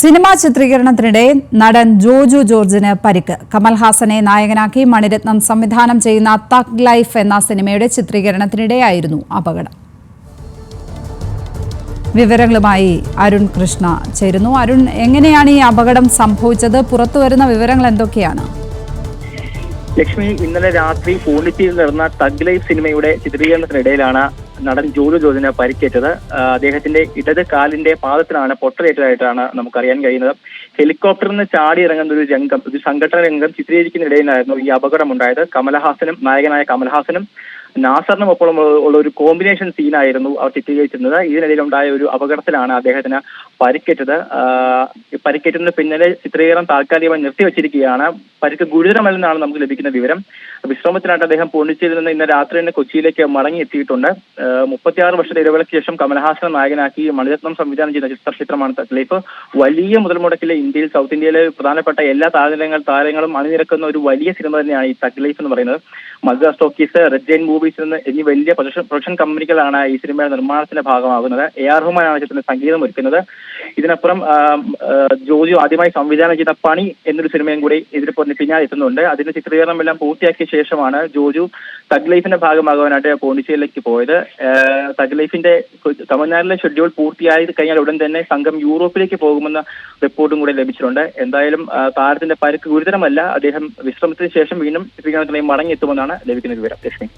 Cinema ചിത്രീകരണത്തിനിടെ നടൻ ജോജു ജോർജിന് പരിക്ക്. കമൽഹാസനെ നായകനാക്കി മണിരത്നം സംവിധാനം ചെയ്യുന്ന തക് ലൈഫ് എന്ന സിനിമയുടെ ചിത്രീകരണത്തിനിടെയായിരുന്നു അപകടം. വിവരങ്ങളുമായി അരുൺ കൃഷ്ണ ചേരുന്നു. അരുൺ എങ്ങനെയാണ് ഈ അപകടം സംഭവിച്ചത്? പുറത്തു വരുന്ന വിവരങ്ങൾ എന്തൊക്കെയാണ്? ലക്ഷ്മി ഇന്നലെ രാത്രി പൂണിറ്റിയിൽ നടന്ന തഗ് ലൈഫ് സിനിമയുടെ ചിത്രീകരണത്തിനിടയിലാണ് നടൻ ജോലു ജോർജിന് പരിക്കേറ്റത്. അദ്ദേഹത്തിന്റെ ഇടത് കാലിന്റെ പാദത്തിലാണ് പൊട്ടലേറ്റതായിട്ടാണ് നമുക്കറിയാൻ കഴിയുന്നത്. ഹെലികോപ്റ്ററിൽ നിന്ന് ചാടി ഇറങ്ങുന്ന ഒരു രംഗം ഒരു സംഘടന രംഗം ചിത്രീകരിക്കുന്നതിനിടയിലായിരുന്നു ഈ അപകടമുണ്ടായത്. കമലഹാസനും നായകനായ കമലഹാസനും നാസറിനും ഒപ്പം ഉള്ള ഒരു കോമ്പിനേഷൻ സീനായിരുന്നു അവർ ചിത്രീകരിച്ചിരുന്നത്. ഇതിനിടയിൽ ഉണ്ടായ ഒരു അപകടത്തിലാണ് അദ്ദേഹത്തിന് പരിക്കേറ്റത്. പരിക്കേറ്റതിന് പിന്നാലെ ചിത്രീകരണം താൽക്കാലികമായി നിർത്തിവെച്ചിരിക്കുകയാണ്. പരിക്ക് ഗുരുതരമല്ലെന്നാണ് നമുക്ക് ലഭിക്കുന്ന വിവരം. വിശ്രമത്തിനായിട്ട് അദ്ദേഹം പോണ്ടിച്ചേരിയിൽ നിന്ന് ഇന്ന് രാത്രി തന്നെ കൊച്ചിയിലേക്ക് മടങ്ങി എത്തിയിട്ടുണ്ട് മുപ്പത്തിയാറ് വർഷത്തെ ഇടവേളയ്ക്ക് ശേഷം കമൽഹാസനെ നായകനാക്കി മണിരത്നം സംവിധാനം ചെയ്ത ചിത്ര ചിത്രമാണ് തക്ലീഫ് വലിയ മുതൽ മുടക്കിലെ ഇന്ത്യയിൽ സൗത്ത് ഇന്ത്യയിലെ പ്രധാനപ്പെട്ട എല്ലാ താരങ്ങൾ താരങ്ങളും അണിനിരക്കുന്ന ഒരു വലിയ സിനിമ തന്നെയാണ് ഈ തക്ലീഫ് എന്ന് പറയുന്നത്. Madras Talkies red giant movies എന്ന് എന്നീ വലിയ പ്രൊഡക്ഷൻ പ്രൊഡക്ഷൻ കമ്പനികളാണ് ഈ സിനിമയുടെ നിർമ്മാണത്തിന്റെ ഭാഗമാകുന്നത്. എ ആർ റഹ്മാനാണ് ചിത്രത്തിന് സംഗീതം ഒരുക്കുന്നത്. ഇതിനപ്പുറം ജോജു ആദ്യമായി സംവിധാനം ചെയ്ത പണി എന്നൊരു സിനിമയും കൂടി ഇതിന് പിന്നാലെ എത്തുന്നുണ്ട് അതിന്റെ ചിത്രീകരണം എല്ലാം പൂർത്തിയാക്കിയ ശേഷമാണ് ജോജു തഗ് ലൈഫിന്റെ ഭാഗമാകാനായിട്ട് പോണ്ടിച്ചേരിയിലേക്ക് പോയത്. തഗ് ലൈഫിന്റെ തമിഴ്നാട്ടിലെ ഷെഡ്യൂൾ പൂർത്തിയായി കഴിഞ്ഞാൽ ഉടൻ തന്നെ സംഘം യൂറോപ്പിലേക്ക് പോകുമെന്ന റിപ്പോർട്ടും കൂടെ ലഭിച്ചിട്ടുണ്ട്. എന്തായാലും താരത്തിന്റെ പരുക്ക് ഗുരുതരമല്ല. അദ്ദേഹം വിശ്രമത്തിന് ശേഷം വീണ്ടും ചിത്രീകരണത്തിലേക്ക് മടങ്ങിയെത്തുമെന്നാണ് ലഭിക്കുന്ന വിവരം. ലക്ഷ്മി.